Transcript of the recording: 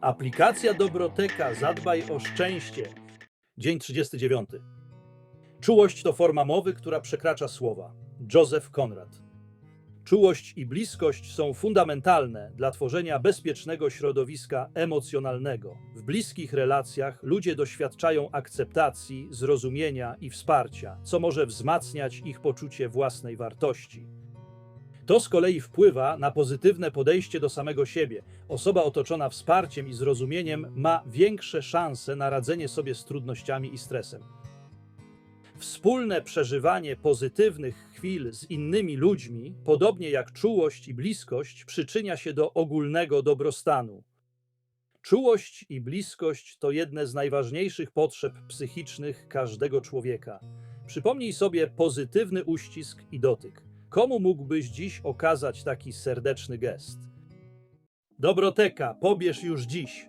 Aplikacja Dobroteka Zadbaj o szczęście. Dzień 39. Czułość to forma mowy, która przekracza słowa. Józef Konrad. Czułość i bliskość są fundamentalne dla tworzenia bezpiecznego środowiska emocjonalnego. W bliskich relacjach ludzie doświadczają akceptacji, zrozumienia i wsparcia, co może wzmacniać ich poczucie własnej wartości. To z kolei wpływa na pozytywne podejście do samego siebie. Osoba otoczona wsparciem i zrozumieniem ma większe szanse na radzenie sobie z trudnościami i stresem. Wspólne przeżywanie pozytywnych chwil z innymi ludźmi, podobnie jak czułość i bliskość, przyczynia się do ogólnego dobrostanu. Czułość i bliskość to jedne z najważniejszych potrzeb psychicznych każdego człowieka. Przypomnij sobie pozytywny uścisk i dotyk. Komu mógłbyś dziś okazać taki serdeczny gest? Dobroteka, pobierz już dziś.